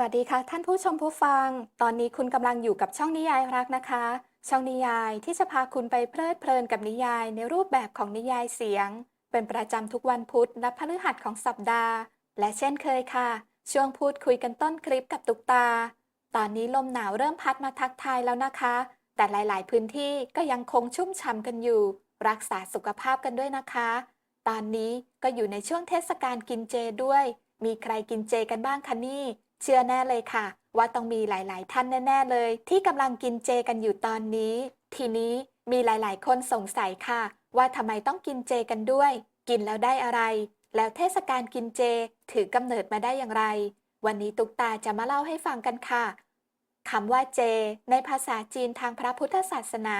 สวัสดีค่ะ ท่านผู้ชมผู้ฟัง ตอนนี้คุณกำลังอยู่กับช่องนิยายรักนะคะ ช่องนิยายที่จะพาคุณไปเพลิดเพลินกับนิยายในรูปแบบของนิยายเสียง เป็นประจำทุกวันพุธและพฤหัสของสัปดาห์ และเช่นเคยค่ะ ช่วงพูดคุยกันต้นคลิปกับตุกตา ตอนนี้ลมหนาวเริ่มพัดมาทักทายแล้วนะคะ แต่หลาย ๆ พื้นที่ก็ยังคงชุ่มฉ่ำกันอยู่ รักษาสุขภาพกันด้วยนะคะ ตอนนี้ก็อยู่ในช่วงเทศกาลกินเจด้วย มีใครกินเจกันบ้างคะนี่ เชื่อแน่เลยค่ะ ว่าต้องมีหลาย ๆ ท่านแน่ ๆ เลย ที่กำลังกินเจกันอยู่ตอนนี้ ทีนี้มีหลาย ๆ คนสงสัยค่ะ ว่าทำไมต้องกินเจกันด้วย กินแล้วได้อะไร แล้วเทศกาลกินเจถือกำเนิดมาได้อย่างไร วันนี้ตุกตาจะมาเล่าให้ฟังกันค่ะคำว่าเจ ในภาษาจีนทางพระพุทธศาสนา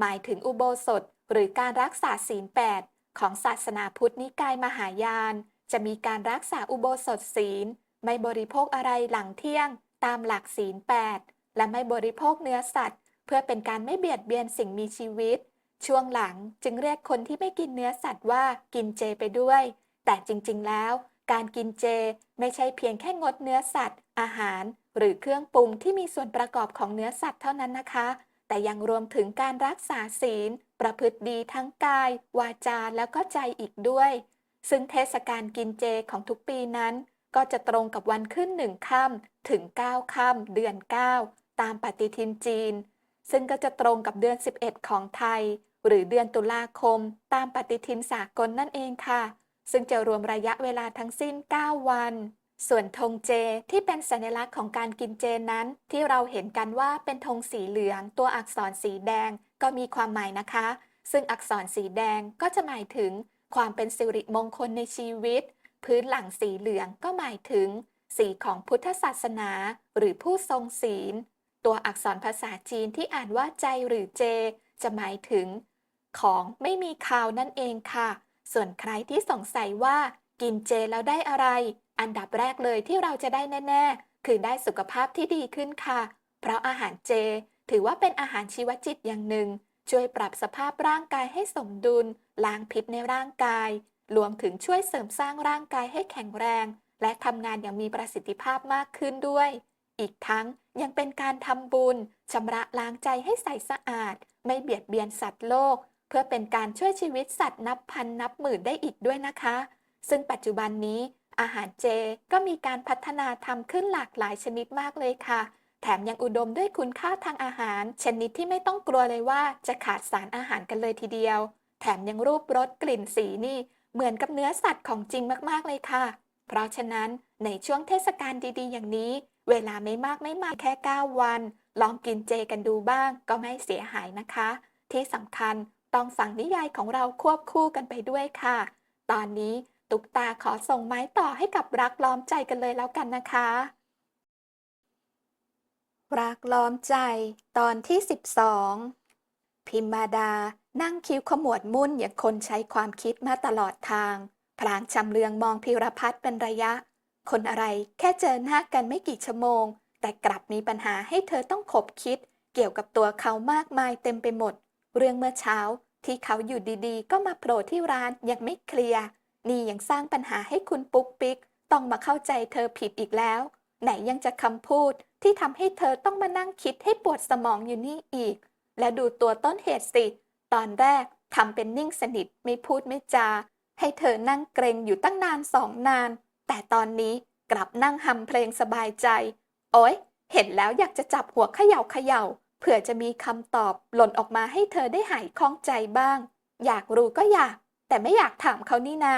หมายถึงอุโบสถ หรือการรักษาศีลแปดของศาสนาพุทธนิกายมหายาน จะมีการรักษาอุโบสถศีล ไม่บริโภคอะไรหลังเที่ยง ตามหลักศีล8และไม่บริโภคเนื้อสัตว์ เพื่อเป็นการไม่เบียดเบียนสิ่งมีชีวิต ช่วงหลังจึงเรียกคนที่ไม่กินเนื้อสัตว์ว่ากินเจไปด้วย แต่จริงๆแล้ว การกินเจไม่ใช่เพียงแค่งดเนื้อสัตว์ อาหาร หรือเครื่องปรุงที่มีส่วนประกอบของเนื้อสัตว์เท่านั้นนะคะ แต่ยังรวมถึงการรักษาศีล ประพฤติดีทั้งกาย วาจาแล้วก็ใจอีกด้วย ซึ่งเทศกาลกินเจของทุกปีนั้น ก็จะตรงกับวันขึ้นหนึ่งค่ำถึง 9ค่ำเดือน 9 ตามปฏิทินจีน ซึ่งก็จะตรงกับเดือน 11 ของไทย หรือเดือนตุลาคม ตามปฏิทินสากลนั่นเองค่ะ ซึ่งจะรวมระยะเวลาทั้งสิ้น 9 วัน ส่วนธงเจที่เป็นสัญลักษณ์ของการกินเจนั้น ที่เราเห็นกันว่าเป็นธงสีเหลือง ตัวอักษรสีแดงก็มีความหมายนะคะ ซึ่งอักษรสีแดงก็จะหมายถึงความเป็นสิริมงคลในชีวิต พื้นหลังสีเหลืองก็หมายถึง สีของพุทธศาสนา หรือผู้ทรงศีล ตัวอักษรภาษาจีนที่อ่านว่าใจหรือเจ จะหมายถึง ของไม่มีคาวนั่นเองค่ะ ส่วนใครที่สงสัยว่า กินเจแล้วได้อะไร อันดับแรกเลยที่เราจะได้แน่ ๆ คือได้สุขภาพที่ดีขึ้นค่ะ เพราะอาหารเจ ถือว่าเป็นอาหารชีวจิตอย่างหนึ่ง ช่วยปรับสภาพร่างกายให้สมดุล ล้างพิษในร่างกาย รวมถึงช่วยเสริมสร้างร่างกายให้แข็งแรง และทำงานอย่างมีประสิทธิภาพมากขึ้นด้วย อีกทั้งยังเป็นการทำบุญชำระล้างใจให้ใสสะอาด ไม่เบียดเบียนสัตว์โลก เพื่อเป็นการช่วยชีวิตสัตว์นับพันนับหมื่นได้อีกด้วยนะคะ ซึ่งปัจจุบันนี้ อาหารเจก็มีการพัฒนาทำขึ้นหลากหลายชนิดมากเลยค่ะ แถมยังอุดมด้วยคุณค่าทางอาหาร ชนิดที่ไม่ต้องกลัวเลยว่าจะขาดสารอาหารกันเลยทีเดียว แถมยังรูปรสกลิ่นสีนี่ เหมือนกับเนื้อสัตว์ของจริงมากๆเลยค่ะ เพราะฉะนั้นในช่วงเทศกาลดีๆ อย่างนี้ เวลาไม่มากไม่มากแค่ 9 วัน ลองกินเจกันดูบ้างก็ไม่เสียหายนะคะ ที่สำคัญต้องฟังนิยายของเราควบคู่กันไปด้วยค่ะ ตอนนี้ตุกตาขอส่งไม้ต่อให้กับรักล้อมใจกันเลยแล้วกันนะคะ รักล้อมใจตอนที่ 12 พิมมาดา นั่งคิ้วขมวดมุ่นอย่างคนใช้ความคิดมาตลอดทาง พลางชำเลืองมองพิรพัฒน์เป็นระยะ คนอะไรแค่เจอหน้ากันไม่กี่ชั่วโมง แต่กลับมีปัญหาให้เธอต้องขบคิด เกี่ยวกับตัวเขามากมายเต็มไปหมด เรื่องเมื่อเช้าที่เขาอยู่ดีๆ ก็มาโผล่ที่ร้านยังไม่เคลียร์นี่ยังสร้างปัญหาให้คุณปุ๊กปิ๊ก ต้องมาเข้าใจเธอผิดอีกแล้ว ไหนยังจะคำพูดที่ทำให้เธอต้องมานั่งคิดให้ปวดสมองอยู่นี่อีก และดูตัวต้นเหตุสิ ตอนแรกทำเป็นนิ่งสนิทไม่พูดไม่จา ให้เธอนั่งเกรงอยู่ตั้งนานสองนาน แต่ตอนนี้กลับนั่งหำเพลงสบายใจ โอ๊ยเห็นแล้วอยากจะจับหัวเขย่าเขย่าเผื่อจะมีคำตอบหล่นออกมาให้เธอได้หายคล่องใจบ้าง อยากรู้ก็อยาก แต่ไม่อยากถามเขานี่นา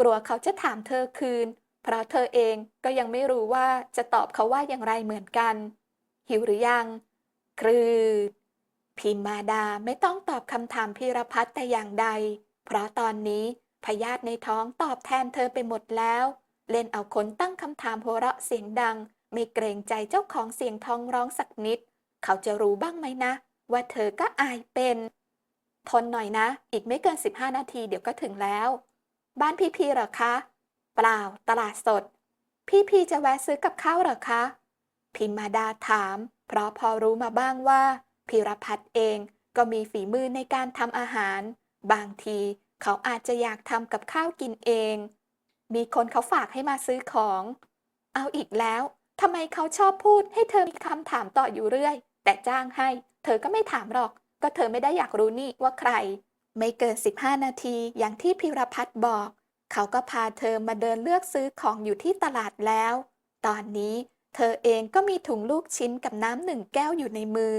กลัวเขาจะถามเธอคืน เพราะเธอเองก็ยังไม่รู้ว่าจะตอบเขาว่าอย่างไรเหมือนกัน หิวหรือยัง ครืด พิมมาดาไม่ต้องตอบคำถามพีรพัฒน์แต่อย่างใด เพราะตอนนี้พยาธิในท้องตอบแทนเธอไปหมดแล้ว เล่นเอาคนตั้งคำถามหัวเราะเสียงดัง ไม่เกรงใจเจ้าของเสียงท้องร้องสักนิด เขาจะรู้บ้างไหมนะ ว่าเธอก็อายเป็น ทนหน่อยนะ อีกไม่เกิน 15 นาทีเดี๋ยวก็ถึงแล้ว บ้านพี่พีหรอคะ เปล่า ตลาดสด พี่พีจะแวะซื้อกับข้าวหรอคะ พิมมาดาถาม เพราะพอรู้มาบ้างว่า พิรพัฒน์เองก็มีฝีมือในการทำอาหาร บางทีเขาอาจจะอยากทำกับข้าวกินเอง มีคนเขาฝากให้มาซื้อของ เอาอีกแล้วทำไมเขาชอบพูดให้เธอมีคำถามต่ออยู่เรื่อย แต่จ้างให้ เธอก็ไม่ถามหรอก ก็เธอไม่ได้อยากรู้นี่ว่าใคร ไม่เกิน 15 นาทีอย่างที่พิรพัฒน์บอก เขาก็พาเธอมาเดินเลือกซื้อของอยู่ที่ตลาดแล้ว ตอนนี้เธอเองก็มีถุงลูกชิ้นกับน้ำหนึ่งแก้วอยู่ในมือ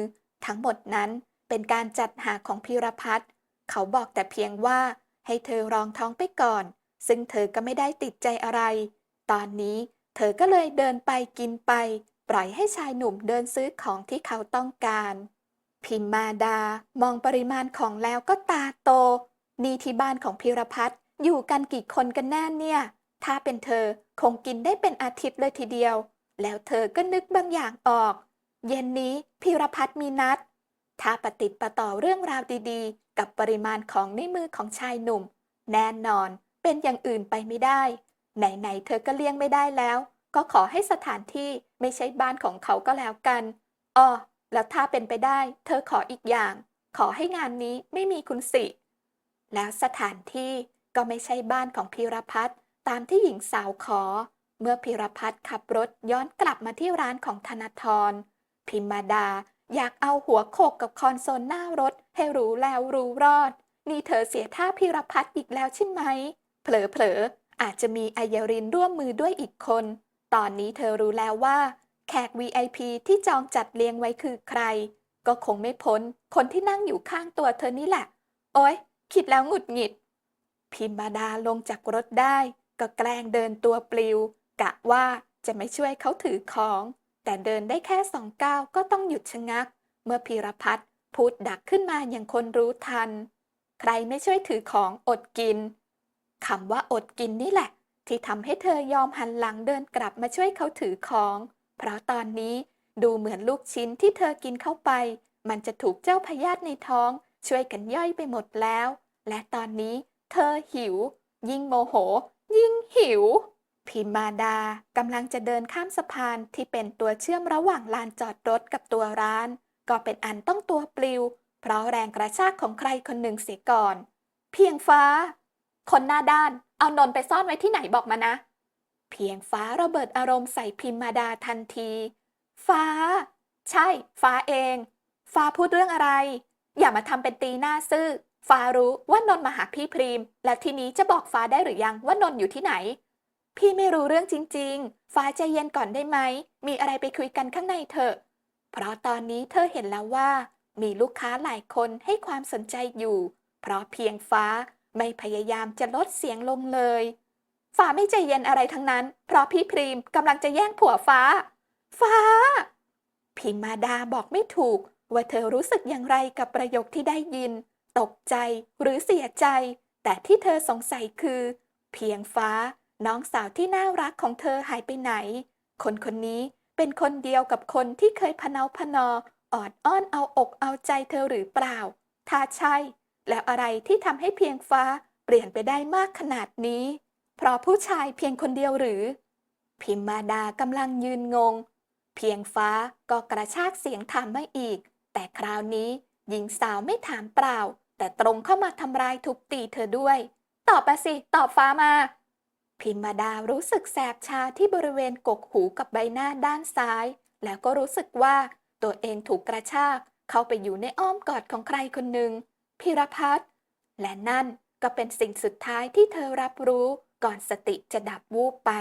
ทั้งหมดนั้นเป็นการจัดหาของพิรพัฒน์เขาบอกแต่เพียงว่าให้เธอรองท้องไปก่อน ซึ่งเธอก็ไม่ได้ติดใจอะไร ตอนนี้เธอก็เลยเดินไปกินไป ปล่อยให้ชายหนุ่มเดินซื้อของที่เขาต้องการ พิมมาดามองปริมาณของแล้วก็ตาโต นี่ที่บ้านของพิรพัฒน์อยู่กันกี่คนกันแน่เนี่ย ถ้าเป็นเธอคงกินได้เป็นอาทิตย์เลยทีเดียว แล้วเธอก็นึกบางอย่างออก เย็นนี้พิรพัฒน์มีนัด ถ้าปฏิดประต่อเรื่องราวดีๆ กับปริมาณของในมือของชายหนุ่ม แน่นอนเป็นอย่างอื่นไปไม่ได้ ไหนๆเธอก็เลี่ยงไม่ได้แล้ว ก็ขอให้สถานที่ไม่ใช่บ้านของเขาก็แล้วกันอ้อแล้วถ้าเป็นไปได้ เธอขออีกอย่าง ขอให้งานนี้ไม่มีคุณสิ แล้วสถานที่ก็ไม่ใช่บ้านของพีรพัฒน์ตามที่หญิงสาวขอ เมื่อพีรพัฒน์ขับรถย้อนกลับมาที่ร้านของธนาธร พิมมาดา อยากเอาหัวโขกกับคอนโซลหน้ารถ ให้รู้แล้วรู้รอด นี่เธอเสียท่าพีรพัฒน์อีกแล้วใช่ไหม เผลอๆ อาจจะมีอายรินร่วมมือด้วยอีกคน ตอนนี้เธอรู้แล้วว่า แขก VIP ที่จองจัดเรียงไว้คือใคร ก็คงไม่พ้น คนที่นั่งอยู่ข้างตัวเธอนี่แหละ โอ๊ย คิดแล้วหงุดหงิด พิมมาดาลงจากรถได้ ก็แกล้งเดินตัวปลิว กะว่าจะไม่ช่วยเขาถือของ แต่เดินได้แค่สองก้าวก็ต้องหยุดชะงัก เมื่อพีรพัฒน์พูดดักขึ้นมาอย่างคนรู้ทัน ใครไม่ช่วยถือของอดกินคำว่าอดกินนี่แหละ ที่ทำให้เธอยอมหันหลังเดินกลับมาช่วยเขาถือของ เพราะตอนนี้ดูเหมือนลูกชิ้นที่เธอกินเข้าไป มันจะถูกเจ้าพยาธิในท้องช่วยกันย่อยไปหมดแล้ว และตอนนี้เธอหิว ยิ่งโมโห ยิ่งหิว พิมมาดากำลังจะเดินข้ามสะพานที่เป็นตัวเชื่อมระหว่างลานจอดรถกับตัวร้าน ก็เป็นอันต้องตัวปลิว เพราะแรงกระชากของใครคนหนึ่งเสียก่อน เพียงฟ้า คนหน้าด้านเอานนท์ไปซ่อนไว้ที่ไหนบอกมานะ เพียงฟ้าระเบิดอารมณ์ใส่พิมมาดาทันที ฟ้า ใช่ ฟ้าเอง ฟ้าพูดเรื่องอะไร อย่ามาทำเป็นตีหน้าซื่อ ฟ้ารู้ว่านนท์มาหาพี่พรีม แล้วทีนี้จะบอกฟ้าได้หรือยังว่านนท์อยู่ที่ไหน พี่ไม่รู้เรื่องจริง ๆ ฟ้าใจเย็นก่อนได้ไหม มีอะไรไปคุยกันข้างในเถอะ เพราะตอนนี้เธอเห็นแล้วว่า มีลูกค้าหลายคนให้ความสนใจอยู่ เพราะเพียงฟ้าไม่พยายามจะลดเสียงลงเลย ฟ้าไม่ใจเย็นอะไรทั้งนั้น เพราะพี่พรีมกำลังจะแย่งผัวฟ้า ฟ้า พิมมาดาบอกไม่ถูก ว่าเธอรู้สึกอย่างไรกับประโยคที่ได้ยิน ตกใจหรือเสียใจ แต่ที่เธอสงสัยคือ เพียงฟ้า น้องสาวที่น่ารักของเธอหายไปไหน คนคนนี้เป็นคนเดียวกับคนที่เคยพะเนาพนอออดอ้อนเอาอกเอาใจเธอหรือเปล่า ถ้าใช่ แล้วอะไรที่ทำให้เพียงฟ้าเปลี่ยนไปได้มากขนาดนี้ เพราะผู้ชายเพียงคนเดียวหรือ พิมมาดากำลังยืนงง เพียงฟ้าก็กระชากเสียงถามมาอีก แต่คราวนี้หญิงสาวไม่ถามเปล่า แต่ตรงเข้ามาทำร้ายทุบตีเธอด้วย ตอบมาสิ ตอบฟ้ามา พิมมาดารู้สึกแสบชาที่บริเวณกกหูกับใบหน้าด้านซ้าย แล้วก็รู้สึกว่าตัวเองถูกกระชาก เข้าไปอยู่ในอ้อมกอดของใครคนหนึ่งพิรพัฒน์และนั่นก็เป็นสิ่งสุดท้ายที่เธอรับรู้ก่อนสติจะดับวูบไป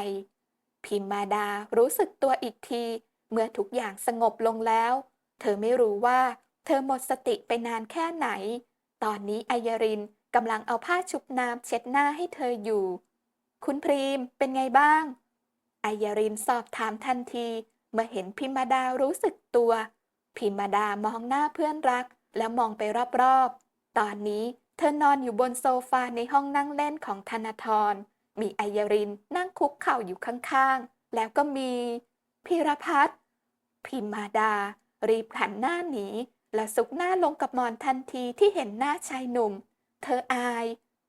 พิมมาดารู้สึกตัวอีกที เมื่อทุกอย่างสงบลงแล้ว เธอไม่รู้ว่า เธอหมดสติไปนานแค่ไหน ตอนนี้อัยรินกำลังเอาผ้าชุบน้ำเช็ดหน้าให้เธออยู่ คุณพรีมเป็นไงบ้างอัยรินสอบถามทันที เมื่อเห็นพิมมาดารู้สึกตัว พิมมาดามองหน้าเพื่อนรัก แล้วมองไปรอบๆ ตอนนี้เธอนอนอยู่บนโซฟาในห้องนั่งเล่นของธนาธร มีอัยรินนั่งคุกเข่าอยู่ข้างๆ แล้วก็มีพีรพัฒน์พิมมาดา รีบหันหน้าหนีและซุกหน้าลงกับหมอนทันทีที่เห็นหน้าชายหนุ่ม เธออาย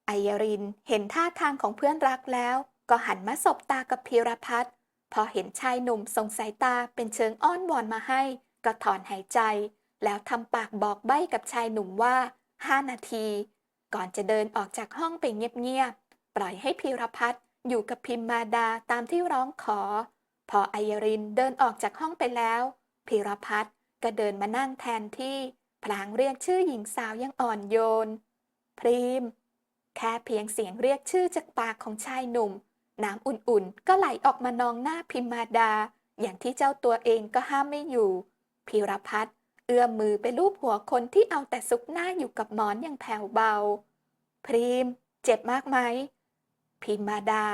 อัยรินเห็นท่าทางของเพื่อนรักแล้ว ก็หันมาสบตากับพีรพัฒน์พอเห็นชายหนุ่มส่งสายตาเป็นเชิงอ้อนวอนมาให้ ก็ถอนหายใจ แล้วทำปากบอกใบ้กับชายหนุ่มว่าห้านาที ก่อนจะเดินออกจากห้องไปเงียบๆ ปล่อยให้พีรพัฒน์อยู่กับพิมมาดาตามที่ร้องขอ พอไอยรินเดินออกจากห้องไปแล้วพีรพัฒน์ก็เดินมานั่งแทนที่ พลางเรียกชื่อหญิงสาวยังอ่อนโยน พรีม แค่เพียงเสียงเรียกชื่อจากปากของชายหนุ่ม น้ำอุ่นๆ ก็ไหลออกมานองหน้าพิมมาดา อย่างที่เจ้าตัวเองก็ห้ามไม่อยู่พีรพัฒน์เอื้อมมือไปลูบหัวคนที่เอาแต่ซุกหน้าอยู่กับหมอนอย่างแผ่วเบา พรีม เจ็บมากไหม พิมมาดา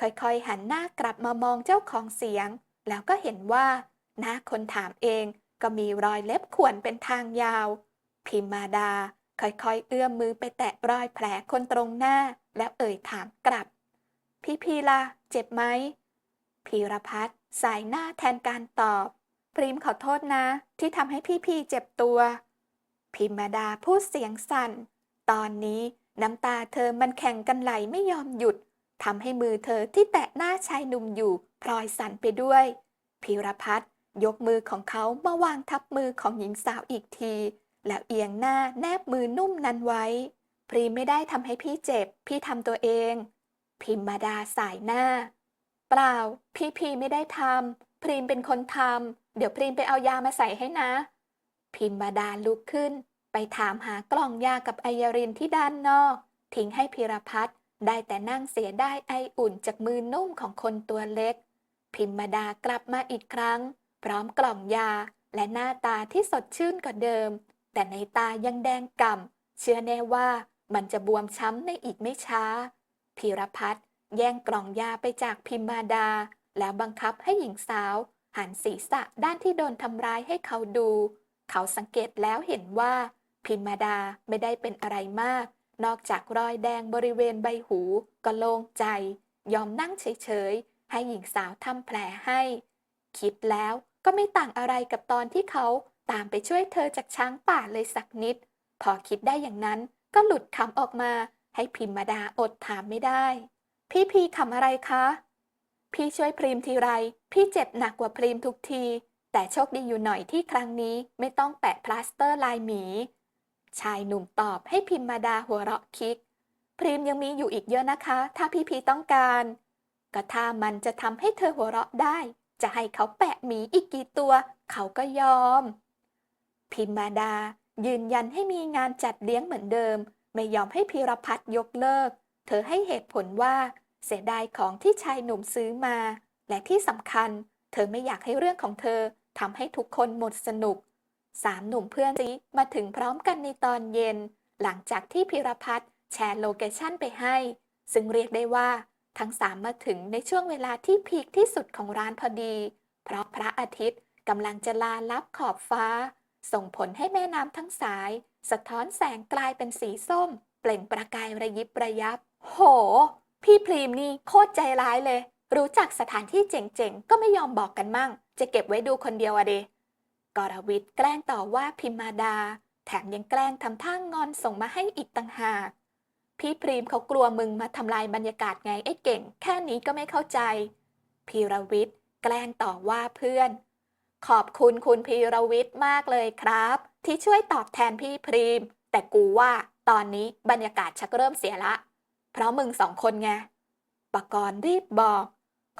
ค่อยๆหันหน้ากลับมามองเจ้าของเสียง แล้วก็เห็นว่า หน้าคนถามเองก็มีรอยเล็บข่วนเป็นทางยาว พิมมาดา ค่อยๆ เอื้อมมือไปแตะรอยแผลคนตรงหน้า แล้วเอ่ยถามกลับ พี่พีล่ะเจ็บไหมพีรพัฒน์สายหน้าแทนการตอบ พรีมขอโทษนะ ที่ทำให้พี่พีเจ็บตัว พิมมาดาพูดเสียงสั่น ตอนนี้น้ำตาเธอมันแข่งกันไหลไม่ยอมหยุดทำให้มือเธอที่แตะหน้าชายหนุ่มอยู่พลอยสั่นไปด้วยพีรพัฒน์ยกมือของเขามาวางทับมือของหญิงสาวอีกที แล้วเอียงหน้าแนบมือนุ่มนั้นไว้ พรีมไม่ได้ทำให้พี่เจ็บ พี่ทำตัวเอง พิมมาดาสายหน้า เปล่า พี่พีไม่ได้ทำพรีมเป็นคนทำเดี๋ยวพรีมไปเอายามาใส่ให้นะ พิมมาดาลุกขึ้น ไปถามหากล่องยากับไอยรินที่ด้านนอก ทิ้งให้พีรพัฒน์ได้แต่นั่งเสียได้ไออุ่นจากมือนุ่มของคนตัวเล็ก พิมมาดากลับมาอีกครั้ง พร้อมกล่องยาและหน้าตาที่สดชื่นกว่าเดิม แต่ในตายังแดงก่ำเชื่อแน่ว่ามันจะบวมช้ำในอีกไม่ช้าพีรพัฒน์แย่งกล่องยาไปจากพิมมาดา แล้วบังคับให้หญิงสาว หันศีรษะด้านที่โดนทำร้ายให้เขาดู เขาสังเกตแล้วเห็นว่า พิมมาดาไม่ได้เป็นอะไรมาก นอกจากรอยแดงบริเวณใบหูก็โล่งใจ ยอมนั่งเฉยๆ ให้หญิงสาวทำแผลให้ คิดแล้วก็ไม่ต่างอะไรกับตอนที่เขา ตามไปช่วยเธอจากช้างป่าเลยสักนิด พอคิดได้อย่างนั้นก็หลุดคำออกมาให้พิมมาดาอดถามไม่ได้ พี่พีคำอะไรคะ พี่ช่วยพรีมทีไร พี่เจ็บหนักกว่าพรีมทุกที แต่โชคดีอยู่หน่อยที่ครั้งนี้ไม่ต้องแปะพลาสเตอร์ลายหมี ชายหนุ่มตอบให้พิมมาดาหัวเราะคิก พรีมยังมีอยู่อีกเยอะนะคะ ถ้าพี่พีต้องการ ก็ถ้ามันจะทำให้เธอหัวเราะได้ จะให้เขาแปะหมีอีกกี่ตัว เขาก็ยอม พิมมาดา ยืนยันให้มีงานจัดเลี้ยงเหมือนเดิม ไม่ยอมให้พีรพัฒน์ยกเลิก เธอให้เหตุผลว่า เสียดายของที่ชายหนุ่มซื้อมา และที่สำคัญ เธอไม่อยากให้เรื่องของเธอทำให้ทุกคนหมดสนุกสามหนุ่มเพื่อนซีมาถึงพร้อมกันในตอนเย็น หลังจากที่พิรพัฒน์แชร์โลเคชั่นไปให้ ซึ่งเรียกได้ว่า ทั้งสามมาถึงในช่วงเวลาที่พีคที่สุดของร้านพอดี เพราะพระอาทิตย์กำลังจะลาลับขอบฟ้า ส่งผลให้แม่น้ำทั้งสาย สะท้อนแสงกลายเป็นสีส้ม เปล่งประกายระยิบระยับ โห พี่พรีมนี่โคตรใจร้ายเลย รู้จักสถานที่เจ๋งๆ ก็ไม่ยอมบอกกันมั่ง จะเก็บไว้ดูคนเดียวอะเดกรวิทย์แกล้งต่อว่าพิมมาดา แถมยังแกล้งทำท่างงอนส่งมาให้อีกต่างหาก พี่พรีมเขากลัวมึงมาทำลายบรรยากาศไงไอ้เก่ง แค่นี้ก็ไม่เข้าใจ พีรวิทย์แกล้งต่อว่าเพื่อน ขอบคุณคุณพีรวิทย์มากเลยครับ ที่ช่วยตอบแทนพี่พรีม แต่กูว่าตอนนี้บรรยากาศชักเริ่มเสียละ เพราะมึงสองคนไงปกรณ์รีบบอก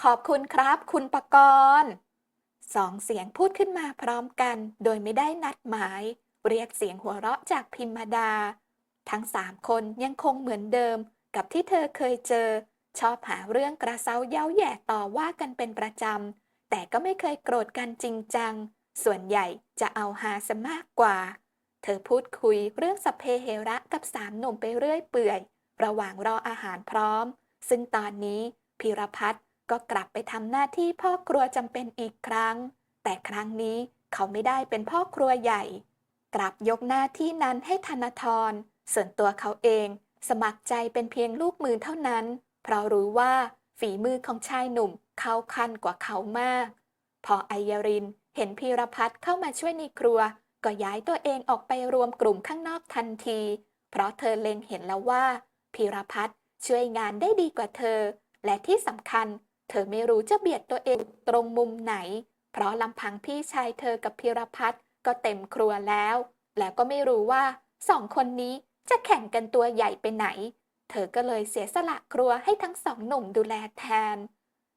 ขอบคุณครับ คุณปกรณ์สองเสียงพูดขึ้นมาพร้อมกัน โดยไม่ได้นัดหมาย เรียกเสียงหัวเราะจากพิมมาดา ทั้งสามคนยังคงเหมือนเดิม กับที่เธอเคยเจอ ชอบหาเรื่องกระเซาเย้าแย่ต่อว่ากันเป็นประจำ แต่ก็ไม่เคยโกรธกันจริงจัง ส่วนใหญ่จะเอาหาซะมากกว่า เธอพูดคุยเรื่องสัพเพเหระกับสามหนุ่มไปเรื่อยเปื่อย ระหว่างรออาหารพร้อม ซึ่งตอนนี้พีรพัฒน์ก็กลับไปทำหน้าที่พ่อครัวจำเป็นอีกครั้ง แต่ครั้งนี้เขาไม่ได้เป็นพ่อครัวใหญ่ กลับยกหน้าที่นั้นให้ธนทร ส่วนตัวเขาเอง สมัครใจเป็นเพียงลูกมือเท่านั้น เพราะรู้ว่าฝีมือของชายหนุ่ม เขาคันกว่าเขามาก พอไอยรินเห็นพีรพัฒน์เข้ามาช่วยในครัว ก็ย้ายตัวเองออกไปรวมกลุ่มข้างนอกทันที เพราะเธอเล็งเห็นแล้วว่าพีรพัฒน์ช่วยงานได้ดีกว่าเธอ และที่สำคัญ เธอไม่รู้จะเบียดตัวเองตรงมุมไหน เพราะลำพังพี่ชายเธอกับพีรพัฒน์ก็เต็มครัวแล้ว แล้วก็ไม่รู้ว่าสองคนนี้จะแข่งกันตัวใหญ่ไปไหน เธอก็เลยเสียสละครัวให้ทั้งสองหนุ่มดูแลแทน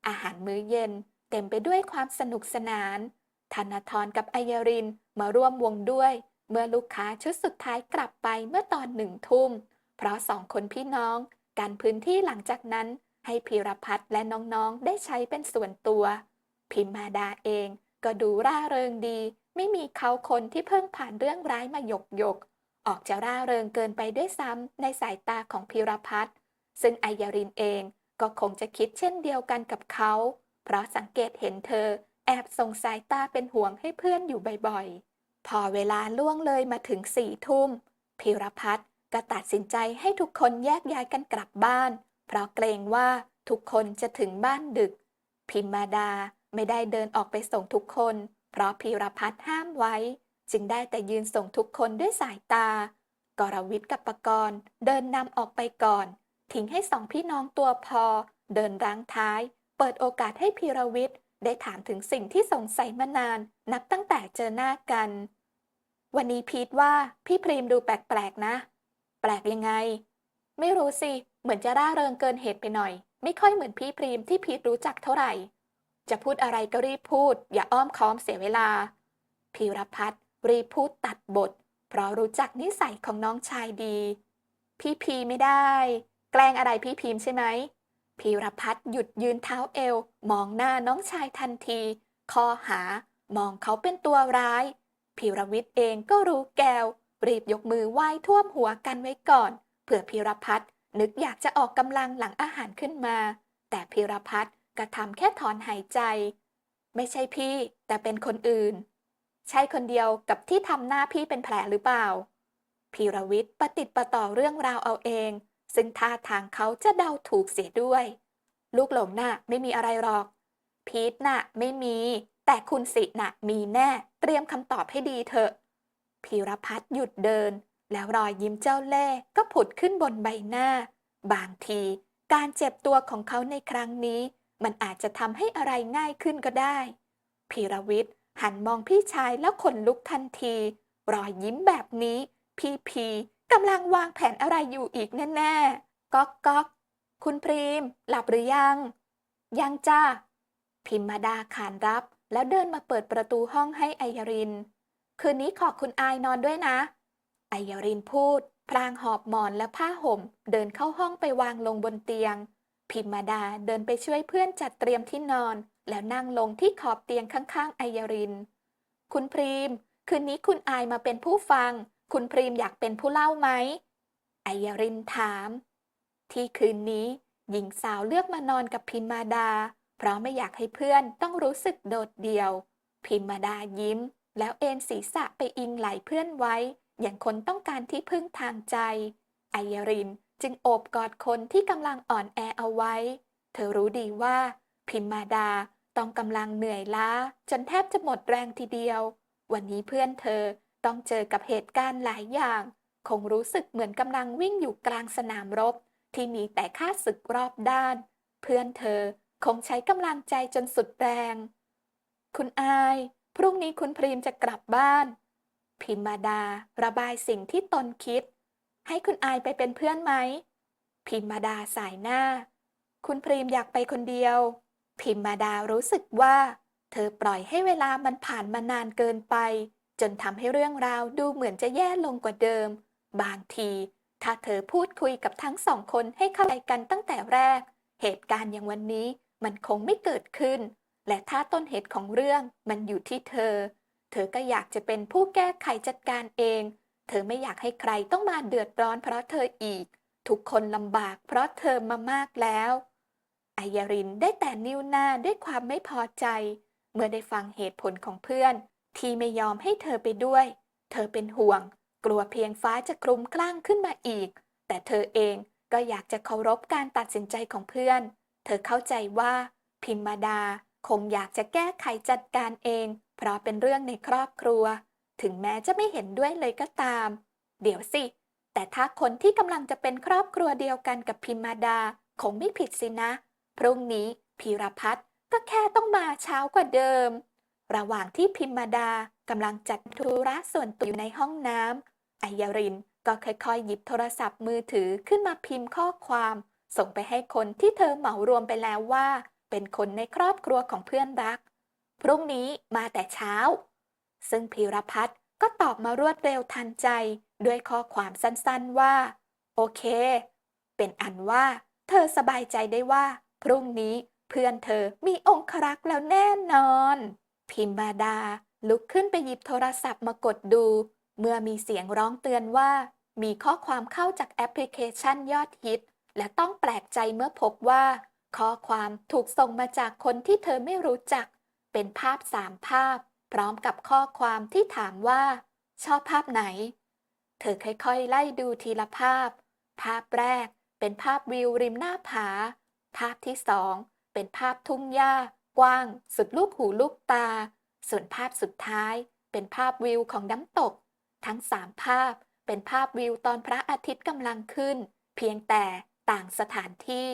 อาหารมื้อเย็นเต็มไปด้วยความสนุกสนาน ธนาธรกับอัยรินมาร่วมวงด้วย เมื่อลูกค้าชุดสุดท้ายกลับไปเมื่อตอนหนึ่งทุ่ม เพราะสองคนพี่น้องกันพื้นที่หลังจากนั้นให้พีรพัฒน์และน้องๆได้ใช้เป็นส่วนตัว พิมมาดาเองก็ดูร่าเริงดี ไม่มีเขาคนที่เพิ่งผ่านเรื่องร้ายมาหยกหยก ออกจะร่าเริงเกินไปด้วยซ้ำในสายตาของพีรพัฒน์ซึ่งอัยรินเอง ก็คงจะคิดเช่นเดียวกันกับเขา เพราะสังเกตเห็นเธอแอบส่งสายตาเป็นห่วงให้เพื่อนอยู่บ่อยๆ พอเวลาล่วงเลยมาถึงสี่ทุ่มพีรพัฒน์ก็ตัดสินใจให้ทุกคนแยกย้ายกันกลับบ้าน เพราะเกรงว่าทุกคนจะถึงบ้านดึก พิมมาดาไม่ได้เดินออกไปส่งทุกคน เพราะพีรพัฒน์ห้ามไว้ จึงได้แต่ยืนส่งทุกคนด้วยสายตากรวิทย์กับปกรณ์เดินนำออกไปก่อน ทิ้งให้สองพี่น้องตัวพอ เดินรั้งท้าย เปิดโอกาสให้พีรวิทย์ได้ถามถึงสิ่งที่สงสัยมานาน นับตั้งแต่เจอหน้ากัน วันนี้พีทว่าพี่พรีมดูแปลกๆนะ แปลกยังไง ไม่รู้สิ เหมือนจะร่าเริงเกินเหตุไปหน่อย ไม่ค่อยเหมือนพี่พรีมที่พีทรู้จักเท่าไหร่ จะพูดอะไรก็รีบพูด อย่าอ้อมค้อมเสียเวลา พีรพัฒน์รีบพูดตัดบท เพราะรู้จักนิสัยของน้องชายดี พี่พีไม่ได้ แกล้งอะไรพี่พีมใช่ไหมพีรพัฒน์หยุดยืนเท้าเอว มองหน้าน้องชายทันที คอหามองเขาเป็นตัวร้ายพีรวิทย์เองก็รู้แกว รีบยกมือไหว้ท่วมหัวกันไว้ก่อน เผื่อพีรพัฒน์นึกอยากจะออกกำลังหลังอาหารขึ้นมา แต่พีรพัฒน์ก็ทำแค่ถอนหายใจ ไม่ใช่พี่แต่เป็นคนอื่น ใช่คนเดียวกับที่ทำหน้าพี่เป็นแผลหรือเปล่าพีรวิทย์ประติดประต่อเรื่องราวเอาเอง ซึ่งท่าทางเขาจะเดาถูกเสียด้วย ลูกหลงน่ะไม่มีอะไรหรอก พีทน่ะไม่มี แต่คุณสิน่ะมีแน่ เตรียมคำตอบให้ดีเถอะ พีรพัฒน์หยุดเดิน แล้วรอยยิ้มเจ้าเล่ห์ก็ผุดขึ้นบนใบหน้า บางที การเจ็บตัวของเขาในครั้งนี้ มันอาจจะทำให้อะไรง่ายขึ้นก็ได้ พีรวิทย์หันมองพี่ชายแล้วขนลุกทันที รอยยิ้มแบบนี้ พีพี กำลังวางแผนอะไรอยู่อีกแน่ๆ ก๊อกก๊อกคุณพรีม หลับหรือยัง ยังจ้า พิมมาดาขานรับ แล้วเดินมาเปิดประตูห้องให้ไอยริน คืนนี้ขอคุณอายนอนด้วยนะ ไอยรินพูด พลางหอบหมอนและผ้าห่ม เดินเข้าห้องไปวางลงบนเตียง พิมมาดาเดินไปช่วยเพื่อนจัดเตรียมที่นอน แล้วนั่งลงที่ขอบเตียงข้างๆไอยริน คุณพรีม คืนนี้คุณอายมาเป็นผู้ฟัง คุณพรีมอยากเป็นผู้เล่าไหมไอยรินถาม ที่คืนนี้ หญิงสาวเลือกมานอนกับพิมมาดา เพราะไม่อยากให้เพื่อนต้องรู้สึกโดดเดี่ยว พิมมาดายิ้ม แล้วเอนศีรษะไปอิงไหลเพื่อนไว้ อย่างคนต้องการที่พึ่งทางใจ ไอยรินจึงโอบกอดคนที่กำลังอ่อนแอเอาไว้ เธอรู้ดีว่า พิมมาดาต้องกำลังเหนื่อยล้า จนแทบจะหมดแรงทีเดียว วันนี้เพื่อนเธอ ต้องเจอกับเหตุการณ์หลายอย่าง คงรู้สึกเหมือนกำลังวิ่งอยู่กลางสนามรบ ที่มีแต่ข้าศึกรอบด้าน เพื่อนเธอคงใช้กำลังใจจนสุดแรง คุณอาย พรุ่งนี้คุณพรีมจะกลับบ้าน พิมมาดาระบายสิ่งที่ตนคิด ให้คุณอายไปเป็นเพื่อนไหม พิมมาดาสายหน้า คุณพรีมอยากไปคนเดียว พิมมาดารู้สึกว่า เธอปล่อยให้เวลามันผ่านมานานเกินไป จนทำให้เรื่องราวดูเหมือนจะแย่ลงกว่าเดิม บางที ถ้าเธอพูดคุยกับทั้งสองคนให้เข้าใจกันตั้งแต่แรก เหตุการณ์อย่างวันนี้มันคงไม่เกิดขึ้น และถ้าต้นเหตุของเรื่องมันอยู่ที่เธอ เธอก็อยากจะเป็นผู้แก้ไขจัดการเอง เธอไม่อยากให้ใครต้องมาเดือดร้อนเพราะเธออีก ทุกคนลำบากเพราะเธอมามากแล้วไอยารินได้แต่นิ้วหน้าด้วยความไม่พอใจ เมื่อได้ฟังเหตุผลของเพื่อน ที่ไม่ยอมให้เธอไปด้วย เธอเป็นห่วง กลัวเพียงฟ้าจะคลุมคลั่งขึ้นมาอีก แต่เธอเองก็อยากจะเคารพการตัดสินใจของเพื่อน เธอเข้าใจว่า พิมมาดาคงอยากจะแก้ไขจัดการเอง เพราะเป็นเรื่องในครอบครัว ถึงแม้จะไม่เห็นด้วยเลยก็ตาม เดี๋ยวสิ แต่ถ้าคนที่กำลังจะเป็นครอบครัวเดียวกันกับพิมมาดาคงไม่ผิดสินะ พรุ่งนี้พีรพัฒน์ก็แค่ต้องมาเช้ากว่าเดิม ระหว่างที่พิมมาดากำลังจัดธุระส่วนตัวอยู่ในห้องน้ำไอยารินก็ค่อยๆ หยิบโทรศัพท์มือถือขึ้นมาพิมพ์ข้อความ ส่งไปให้คนที่เธอเหมารวมไปแล้วว่า เป็นคนในครอบครัวของเพื่อนรัก พรุ่งนี้มาแต่เช้า ซึ่งพีรพัฒน์ก็ตอบมารวดเร็วทันใจ ด้วยข้อความสั้นๆว่า โอเค เป็นอันว่า เธอสบายใจได้ว่า พรุ่งนี้เพื่อนเธอมีองครักษ์แล้วแน่นอน พิมบาดา ลุกขึ้นไปหยิบโทรศัพท์มากดดู เมื่อมีเสียงร้องเตือนว่า มีข้อความเข้าจากแอปพลิเคชันยอดฮิต และต้องแปลกใจเมื่อพบว่า ข้อความถูกส่งมาจากคนที่เธอไม่รู้จัก เป็นภาพสามภาพ พร้อมกับข้อความที่ถามว่า ชอบภาพไหน เธอค่อยๆ ไล่ดูทีละภาพ ภาพแรกเป็นภาพวิวริมหน้าผา ภาพที่สองเป็นภาพทุ่งหญ้า กว้างสุดลูกหูลูกตา ส่วนภาพสุดท้าย เป็นภาพวิวของน้ำตก ทั้งสามภาพเป็นภาพวิวตอนพระอาทิตย์กำลังขึ้น เพียงแต่ต่างสถานที่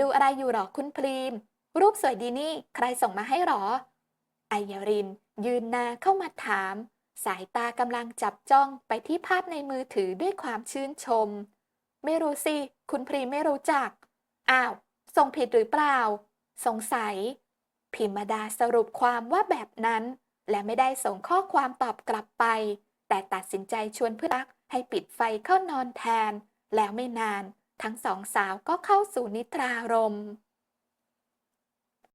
ดูอะไรอยู่หรอคุณพรีม รูปสวยดีนี่ใครส่งมาให้หรอ ไอยริน ยืนหนาเข้ามาถาม สายตากำลังจับจ้องไปที่ภาพในมือถือด้วยความชื่นชม ไม่รู้สิ คุณพรีมไม่รู้จัก อ้าว ส่งผิดหรือเปล่า สงสัย พิมดาสรุปความว่าแบบนั้น และไม่ได้ส่งข้อความตอบกลับไป แต่ตัดสินใจชวนเพื่อนรักให้ปิดไฟเข้านอนแทน แล้วไม่นาน ทั้งสองสาวก็เข้าสู่นิทรารมณ์